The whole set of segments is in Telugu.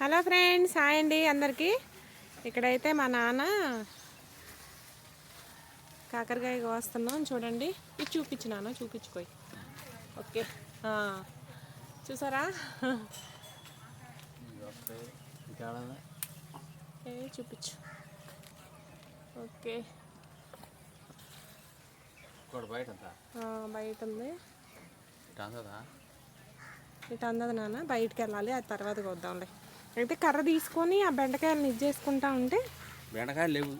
హలో ఫ్రెండ్స్ హాయ్ అండి అందరికీ. ఇక్కడైతే మా నాన్న కాకరకాయ కోస్తున్నాం చూడండి. ఇది చూపించు నాన్న చూపించుకోయి. ఓకే. ఆ, చూసారా? ఏ చూపించు. ఓకే. బయట ఆ, ఉంది ఇటు అందదా నాన్న బయటికి వెళ్ళాలి అది తర్వాత కొద్దాంలే. అయితే కర్ర తీసుకొని ఆ బెండకాయలను ఇది చేసుకుంటా ఉంటే బెండకాయలు లేవు.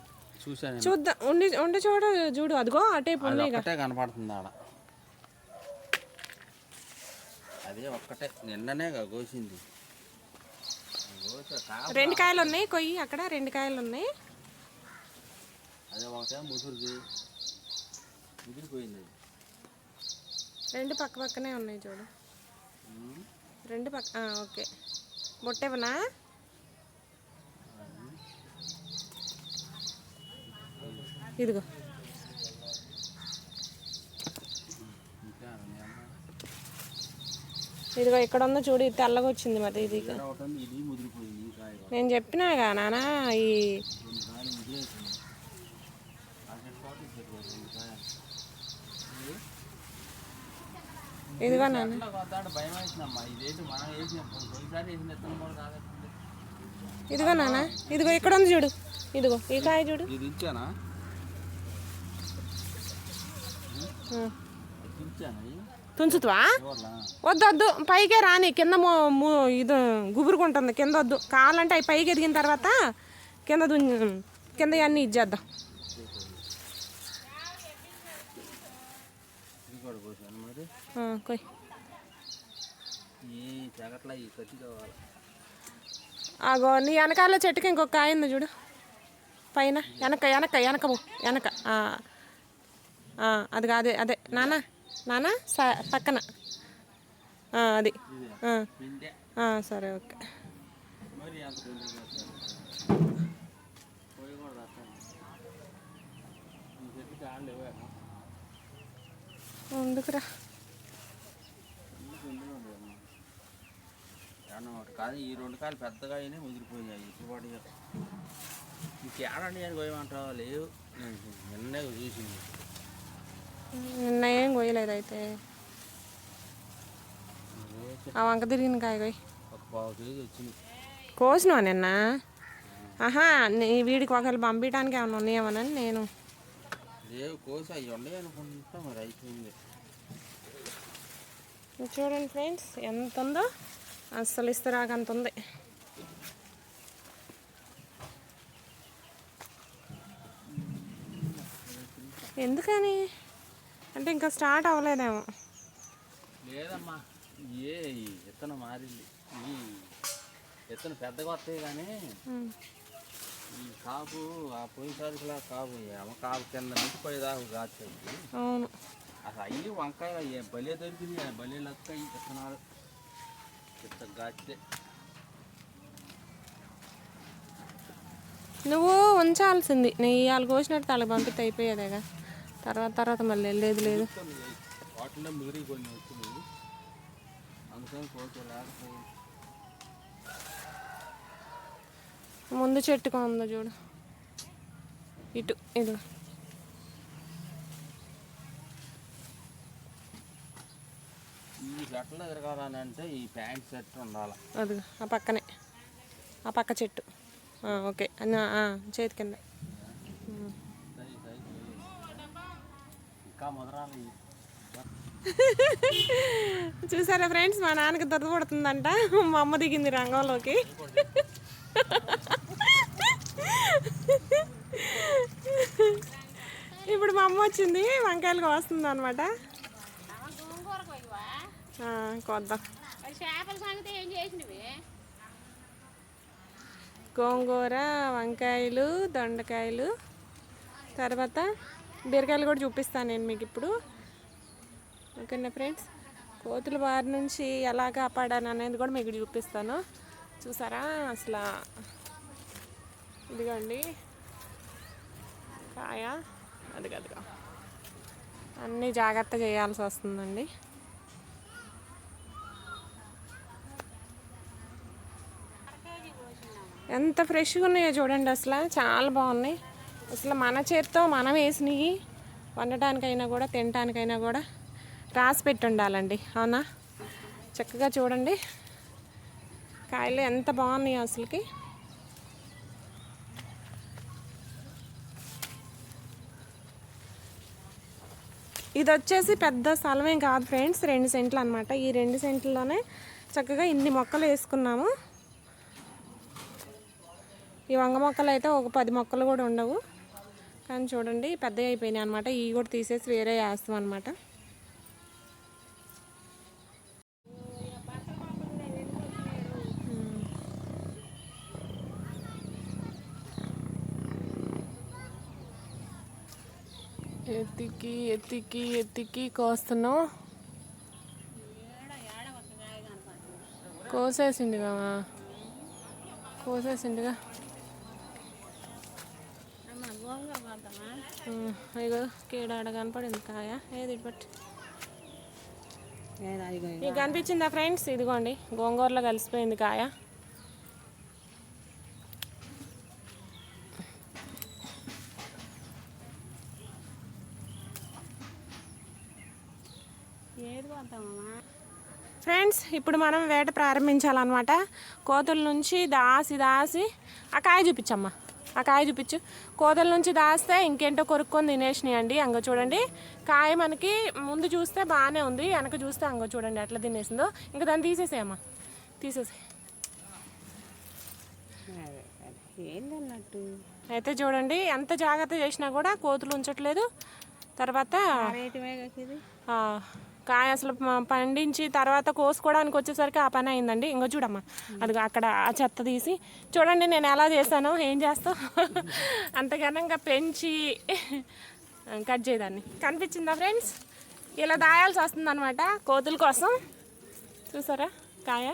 నేను. చూద్దాం. ఉండి ఉండి చూడ చూడు. అదిగో అటే ఉన్నాయి ఒక్కటే కనపడుతుంది ఆడ. అదే ఒక్కటే. నిన్ననే కోసింది. రెండు కాయలు ఉన్నాయి. కొయ్యి అక్కడ రెండు కాయలు ఉన్నాయి. అదే ఒకటే ముసురుది ముదిరిపోయింది రెండు పక్క పక్కనే ఉన్నాయి చూడు. రెండు పక్క ఓకే. బొట్టేవనా? ఇదిగో. ఇదిగో ఇక్కడ ఉందో చూడు ఇది తెల్లగా వచ్చింది మరి ఇది నేను చెప్పినాగా నానా ఈ కూడా కాదండి ఇదిగో నాన్న ఇదిగో ఇక్కడ ఉంది చూడు. ఇదిగో ఈ కాయ చూడు. ఇది ఇచ్చానా? తుంచుతావా? వద్దు వద్దు. పైకే రాని కింద ఇది గుబురుకుంటుంది. కింద వద్దు. కావాలంటే అవి పైకి ఎదిగిన తర్వాత కింద కింద అన్నీ ఇచ్చేద్దాం ఇది కూడా పోసాను మరి ఆ, కొయ్. ఆగో నీ వెనకాల చెట్టుకి ఇంకొక కాయ ఉంది చూడు. పైన. వెనక వెనక వెనక వెనక. అది కాదే అదే. నాన్న నాన్న స- పక్కన. అది. సరే ఓకే. మరి అంత పిండి పోయి కూడా రాస్తాను ఈ చెట్టుకి ఆళ్ళు ఇవ్వను ఎందుకురా పిండిలో ఉండేదమ్మా కాదు ఈ రెండు కాయలు పెద్దగా అయినా ముదిరిపోయాయి ఇప్పుడు వాటి ఇంకేడండి అని పోయమంటావా లేవు. నేను నిన్నే చూసింది నిన్న ఏం కొయ్యలేదు అయితే. ఆ వంక తిరిగిన కాయ కొయ్యి ఒక పావు కేజీ వచ్చింది. కోసినావా నిన్న? ఆహా నీ వీడికి ఒకళ్ళు పంపించడానికి ఏమైనా ఉన్నాయేమోనని నేను. లేవు కోసి. అవి ఉండే అనుకుంటా మరి అయిపోయింది. చూడండి ఫ్రెండ్స్ ఎంత ఉందో. అస్సలు ఇస్తరాక అంత ఉంది. ఎందుకని? అంటే ఇంకా స్టార్ట్ అవ్వలేదేమో. లేదమ్మా ఏ ఈ విత్తనం మారింది. ఈ విత్తనం పెద్దగా వస్తాయి కానీ. ఈ కాపు ఆ పోయినసారిలా కాపు ఏమో కాపు కింద నుంచి పోయేదాకా కాచాయి అవును. అసలు అయ్యి వంకాయ భలే దొరికింది భలే లక్క ఈ నువ్వు ఉంచాల్సింది. నీ ఇవాళ కోసినట్టు వాళ్ళకి పంపితే అయిపోయేదేగా. తర్వాత తర్వాత మళ్ళీ వెళ్ళేది లేదు. వాటిలో మిగిలి కొన్ని వచ్చినాయి. అందుకని కోసి లేకపోయింది ముందు చెట్టుగా ఉందో చూడు. ఇటు ఇది చెట్లు తిరగాలంటే ఈ ప్యాంట్ సెట్ ఉండాలి. అది ఆ పక్కనే. ఆ పక్క చెట్టు. ఓకే. అన్న చేతి కింద. ఇంకా ముదరాలి. చూసారా ఫ్రెండ్స్? మా నాన్నకి దొరద పడుతుందంట. మా అమ్మ దిగింది రంగంలోకి. ఇప్పుడు మా అమ్మ వచ్చింది వంకాయలు కోస్తుంది అనమాట కొద్దాం. చేపల సంగతి ఏం చేసినవి? గోంగూర వంకాయలు దొండకాయలు తర్వాత బీరకాయలు కూడా చూపిస్తాను నేను మీకు ఇప్పుడు. ఓకేనా ఫ్రెండ్స్? కోతుల బారి నుంచి ఎలా కాపాడాను అనేది కూడా మీకు చూపిస్తాను. చూసారా? అసలు ఇదిగోండి. కాయ అది అదిగా అన్నీ జాగ్రత్త చేయాల్సి వస్తుందండి. ఎంత ఫ్రెష్గా ఉన్నాయో చూడండి అసలు. చాలా బాగున్నాయి. అసలు మన చేత్తో మనం వేసినవి వండటానికైనా కూడా తినటానికైనా కూడా రాసి పెట్టి ఉండాలండి. అవునా? చక్కగా చూడండి. కాయలు ఎంత బాగున్నాయో అసలుకి. ఇది వచ్చేసి పెద్ద స్థలమేం కాదు ఫ్రెండ్స్. రెండు సెంట్లు అనమాట ఈ రెండు సెంట్లలోనే చక్కగా ఇన్ని మొక్కలు వేసుకున్నాము. ఈ వంగ మొక్కలు అయితే ఒక పది మొక్కలు కూడా ఉండవు. కానీ చూడండి పెద్దగా అయిపోయినాయి అనమాట ఇవి కూడా తీసేసి వేరే వేస్తాం అనమాట ఎత్తికి ఎత్తికి ఎత్తికి కోస్తున్నాం కోసేసిండుగా కోసేసిండుగా అమ్మ గోంగూర కొడతామా ఉమ్, ఇగో కీడాడ కనపడింది కాయ. ఏది పట్టు మీకు కనిపించిందా ఫ్రెండ్స్? ఇదిగోండి గోంగూరలో కలిసిపోయింది కాయ. ఫ్రెండ్స్ ఇప్పుడు మనం వేట ప్రారంభించాలన్నమాట. కోతుల నుంచి దాసి దాసి ఆ కాయ చూపించమ్మా. ఆ కాయ చూపించు. కోతుల నుంచి దాస్తే ఇంకేంటో కొరుక్కొని తినేసినాయి అండి అంగ చూడండి. కాయ మనకి ముందు చూస్తే బాగానే ఉంది. వెనక చూస్తే అంగ చూడండి ఎట్లా తినేసిందో. ఇంకా దాన్ని తీసేసేయమ్మా తీసేసే ఏందన్నట్టు? అయితే చూడండి ఎంత జాగ్రత్త చేసినా కూడా కోతులు ఉంచట్లేదు. తర్వాత కాయ అసలు పండించి తర్వాత కోసుకోవడానికి వచ్చేసరికి ఆ పని అయిందండి. ఇంకో చూడమ్మా. అది అక్కడ ఆ చెత్త తీసి చూడండి నేను ఎలా చేశాను ఏం చేస్తావు అంత ఘనంగా పెంచి కట్ చేయదాన్ని. కనిపించిందా ఫ్రెండ్స్? ఇలా దాయాల్సి వస్తుంది అనమాట కోతుల కోసం. చూసారా? కాయ?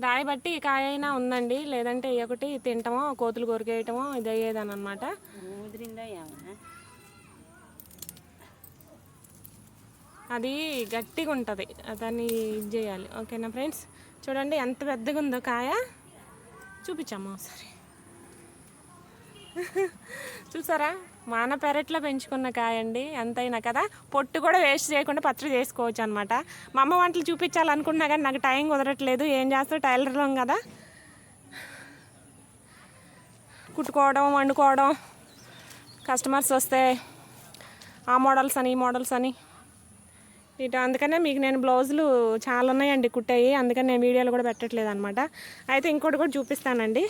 దాన్ని బట్టి కాయ అయినా ఉందండి. లేదంటే ఒకటి తింటామో కోతులు కొరికేయటమో ఇది అయ్యేదని అనమాట అది గట్టిగా ఉంటుంది. దాన్ని ఇది చేయాలి. ఓకేనా ఫ్రెండ్స్? చూడండి ఎంత పెద్దగా ఉందో కాయ. చూపించాము ఒకసారి. చూసారా? మన పెరట్లో పెంచుకున్న కాయ అండి ఎంతైనా కదా? పొట్టు కూడా వేస్ట్ చేయకుండా పచ్చడి చేసుకోవచ్చు అనమాట మా అమ్మ వంటలు చూపించాలనుకున్నా కానీ నాకు టైం కుదరట్లేదు. ఏం చేస్తా టైలర్లో కదా? కుట్టుకోవడం వండుకోవడం కస్టమర్స్ వస్తే ఆ మోడల్స్ అని ఈ మోడల్స్ అని. ఇటు అందుకనే మీకు నేను బ్లౌజులు చాలా ఉన్నాయండి కుట్టాయి. అందుకని నేను వీడియోలు కూడా పెట్టట్లేదు అనమాట అయితే ఇంకోటి కూడా చూపిస్తానండి.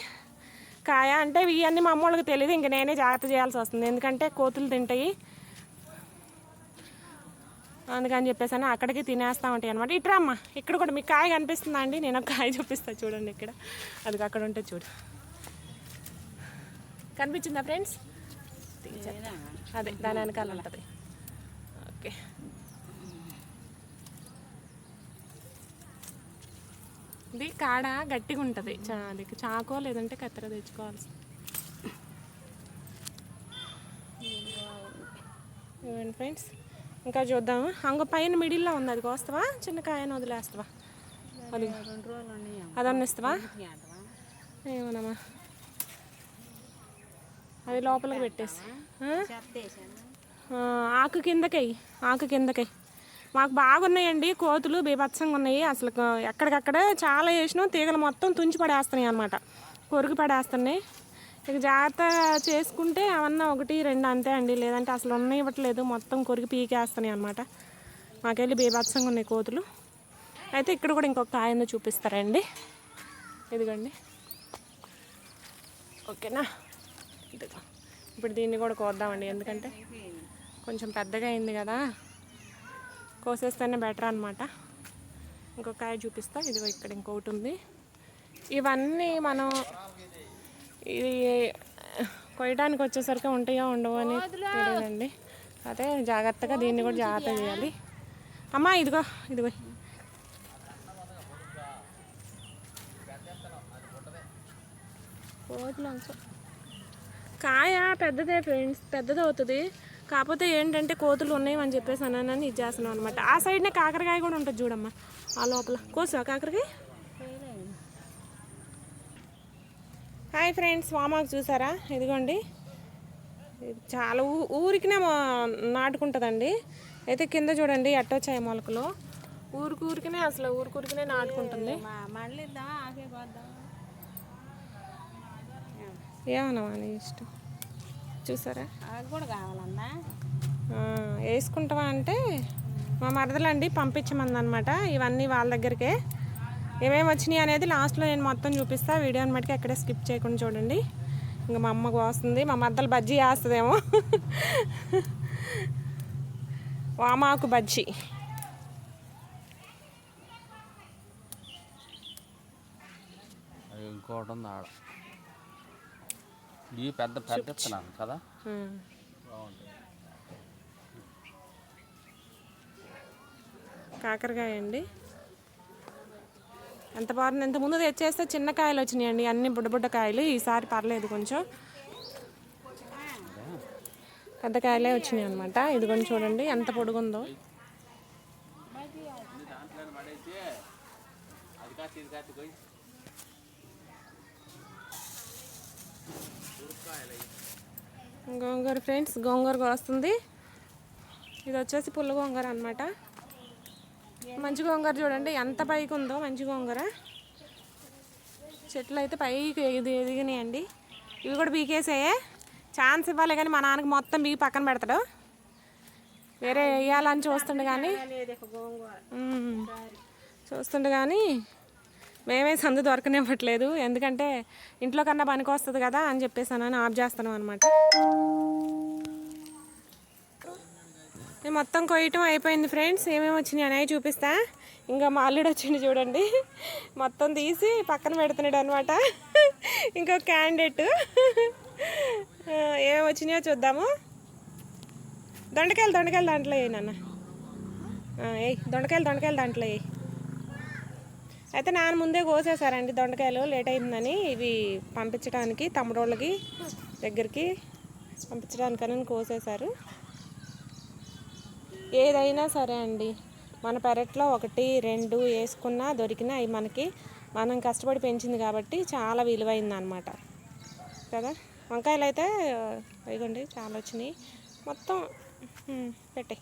కాయ అంటే ఇవన్నీ మా అమ్మోళ్ళకి తెలియదు ఇంక నేనే జాగ్రత్త చేయాల్సి వస్తుంది. ఎందుకంటే కోతులు తింటాయి. అందుకని చెప్పేసాను అక్కడికి తినేస్తూ ఉంటాయి అనమాట ఇట్రా అమ్మ ఇక్కడ కూడా మీకు కాయ కనిపిస్తుందా అండి? నేను ఒక కాయ చూపిస్తాను చూడండి ఇక్కడ. అది అక్కడ ఉంటే చూడు. కనిపించిందా ఫ్రెండ్స్? అదే దాని వెనకాల ఉంటుంది ఓకే ఇది కాడ గట్టిగా ఉంటుంది. చా అది చాకో లేదంటే కత్తెర తెచ్చుకోవాల్సి. ఇవ్వండి ఫ్రెండ్స్? ఇంకా చూద్దాము? అంగ పైన మిడిల్లో ఉంది. అది కోస్తావా? చిన్న కాయను వదిలేస్తావా? అది అది అన్నిస్తావా ఏమోనమ్మా. అది లోపలికి పెట్టేసి. ఆకు కిందకై ఆకు కిందకై మాకు బాగున్నాయండి కోతులు బీభత్సంగా ఉన్నాయి. అసలు ఎక్కడికక్కడ చాలా వేసినాం తీగలు మొత్తం తుంచి పడేస్తున్నాయి అనమాట కొరికి పడేస్తున్నాయి. ఇక జాగ్రత్త చేసుకుంటే అవన్నీ ఒకటి రెండు అంతే అండి. లేదంటే అసలు ఉన్న ఇవ్వట్లేదు మొత్తం కొరికి పీకేస్తున్నాయి అనమాట మాకెళ్ళి బీభత్సంగా ఉన్నాయి కోతులు. అయితే ఇక్కడ కూడా ఇంకొక కాయను చూపిస్తారండి. ఇదిగోండి. ఓకేనా? ఇదిగో. ఇప్పుడు దీన్ని కూడా కోద్దామండి. ఎందుకంటే కొంచెం పెద్దగా అయింది కదా. కోసేస్తేనే బెటర్ అనమాట ఇంకొక కాయ చూపిస్తా. ఇదిగో ఇక్కడ ఇంకొకటి ఉంది. ఇవన్నీ మనం ఇది కొయ్యడానికి వచ్చేసరికి ఉంటాయో ఉండవో అని తెలియదండి. అదే జాగ్రత్తగా దీన్ని కూడా జాగ్రత్త చేయాలి. అమ్మా ఇదిగో ఇదిగో. కాయ పెద్దదే ఫ్రెండ్స్. పెద్దది అవుతుంది కాకపోతే ఏంటంటే కోతులు ఉన్నాయి అని చెప్పేసి అన్నానని ఇది చేస్తున్నాం అనమాట ఆ సైడ్నే కాకరకాయ కూడా ఉంటుంది చూడమ్మా. ఆ లోపల. కోసా కాకరకాయ? హాయ్ ఫ్రెండ్స్ వామాకు చూసారా? ఇదిగోండి. ఇది చాలా ఊ ఊరికినే నాటుకుంటుందండి. అయితే కింద చూడండి ఎట్టొచ్చాయి మొలకలు. ఊరికి ఊరికినే అసలు ఊరికి ఊరికినే నాటుకుంటుంది. ఏమన్నా నీ ఇష్టం. చూసారా? కూడా కావాలన్నా. ఆ, వేసుకుంటావా అంటే మా మరదలండి పంపించమంది అనమాట ఇవన్నీ వాళ్ళ దగ్గరికే. ఏమేమి వచ్చినాయి అనేది లాస్ట్లో నేను మొత్తం చూపిస్తా. వీడియోని మట్టుకు ఎక్కడే స్కిప్ చేయకుండా చూడండి. ఇంకా మా అమ్మకు వస్తుంది. మా మద్దలు బజ్జీ వేస్తుందేమో. వామాకు బజ్జీ. ఇంకోటి ఉంది ఆడ. ఇవి పెద్ద పెద్ద ఇస్తున్నాను కదా? కాకరకాయ అండి. ఎంత బాగుంది ఇంత ముందు తెచ్చేస్తే చిన్న కాయలు వచ్చినాయండి అన్ని బుడ్డ కాయలు ఈసారి పర్లేదు కొంచెం. పెద్ద కాయలే వచ్చినాయి అనమాట ఇది కొంచెం చూడండి ఎంత పొడుగుందో. అది గోంగూర ఫ్రెండ్స్ గోంగూర వస్తుంది ఇది వచ్చేసి పుల్ల గోంగూర అనమాట మంచి గోంగూర చూడండి ఎంత పైకి ఉందో మంచి గోంగూర. చెట్లు అయితే పైకి ఎది ఎదిగినాయండి. ఇవి కూడా బీకేసాయే ఛాన్స్ ఇవ్వాలి కానీ మా నాన్నకి మొత్తం బీకి పక్కన పెడతాడు. వేరే వేయాలని చూస్తుండే కానీ. చూస్తుండే కానీ మేమే సందు దొరకనివ్వట్లేదు. ఎందుకంటే ఇంట్లో కన్నా పనికి వస్తుంది కదా అని చెప్పేసి అని ఆఫ్ చేస్తాను అనమాట మొత్తం కొయ్యటం అయిపోయింది ఫ్రెండ్స్. ఏమేమి వచ్చినాయి అనేవి చూపిస్తా. ఇంకా మా అల్లుడు వచ్చింది చూడండి. మొత్తం తీసి పక్కన పెడుతున్నాడు అనమాట ఇంకో క్యాండిడేట్. ఏమేమి వచ్చినాయో చూద్దాము. దొండకాయలు దొండకాయలు దాంట్లో వేయి నాన్న. ఏయ్ దొండకాయలు దొండకాయలు దాంట్లో వేయి. అయితే నాన్న ముందే కోసేసారండి దొండకాయలు లేట్ అయిందని ఇవి పంపించడానికి తమ్ముడోళ్ళకి దగ్గరికి పంపించడానికని కోసేశారు. ఏదైనా సరే అండి మన పెరట్లో ఒకటి రెండు వేసుకున్నా దొరికినా అవి మనకి మనం కష్టపడి పెంచింది కాబట్టి చాలా విలువైంది అనమాట కదా? వంకాయలు అయితే ఇదిగోండి చాలా వచ్చినాయి. మొత్తం పెట్టాయి.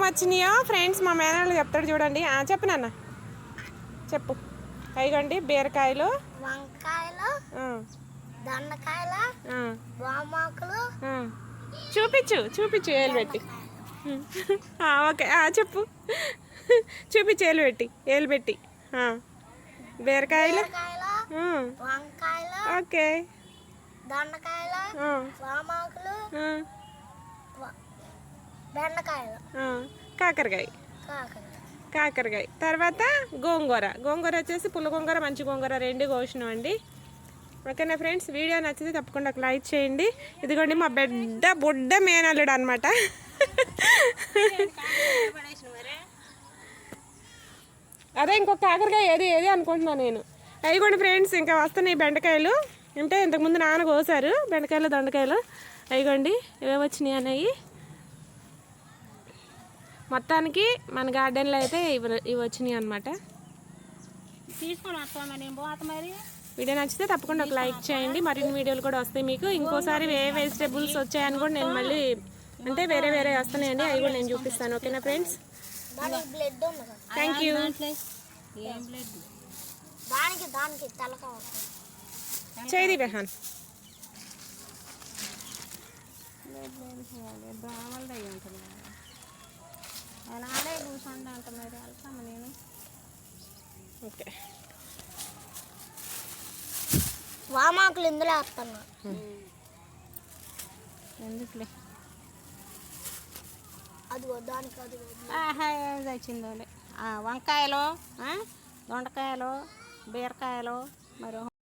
వచ్చినాయో ఫ్రెండ్స్ మా మేనవాళ్ళు చెప్తాడు చూడండి. ఆ, చెప్పు నాన్న. చెప్పు. అయిగోండి బీరకాయలు. వంకాయలు దొండకాయలు వామాకులు. చూపించు చూపించు ఏలు పెట్టి. ఓకే. ఆ, చెప్పు. చూపించు ఏలు పెట్టి ఏలు పెట్టి. బీరకాయలు. ఓకే. దొండకాయలు వామాకులు బెండకాయలు. కాకరకాయ. కాకర కాకరకాయ. తర్వాత గోంగూర. గోంగూర వచ్చేసి పుల్ల గోంగూర మంచి గోంగూర రెండు కోసినాం అండి ఓకేనా ఫ్రెండ్స్? వీడియో నచ్చితే తప్పకుండా ఒక లైక్ చేయండి. ఇదిగోండి మా బిడ్డ బుడ్డ మేనల్లుడు అనమాట అదే ఇంకొక కాకరకాయ ఏది ఏది అనుకుంటున్నాను నేను. అయిగోండి ఫ్రెండ్స్ ఇంకా వస్తున్నాయి బెండకాయలు. అంటే ఇంతకుముందు నాన్న కోసారు బెండకాయలు దొండకాయలు. అయిగోండి ఇవే వచ్చినాయి అనేవి మొత్తానికి మన గార్డెన్లో అయితే ఇవి ఇవి వచ్చినాయి అనమాట వీడియో నచ్చితే తప్పకుండా ఒక లైక్ చేయండి. మరిన్ని వీడియోలు కూడా వస్తాయి మీకు. ఇంకోసారి ఏ వెజిటేబుల్స్ వచ్చాయని కూడా నేను మళ్ళీ అంటే వేరే వేరే వస్తున్నాయండి. అవి కూడా నేను చూపిస్తాను. ఓకేనా ఫ్రెండ్స్ థ్యాంక్ యూ ఏం బ్లడ్ దానికి దానికి తలక వస్తుంది. చేది బెహాన్ దోమలు ఆయన ఆడే కూర్చోండి అంట మరి వెళ్తామా నేను. ఓకే. వామాకులు ఇందులో వేస్తున్నా. ఎందుకులే? అది దానికి అది ఆహా ఏం తెచ్చిందో వంకాయలు ఆ, దొండకాయలు బీరకాయలు మరి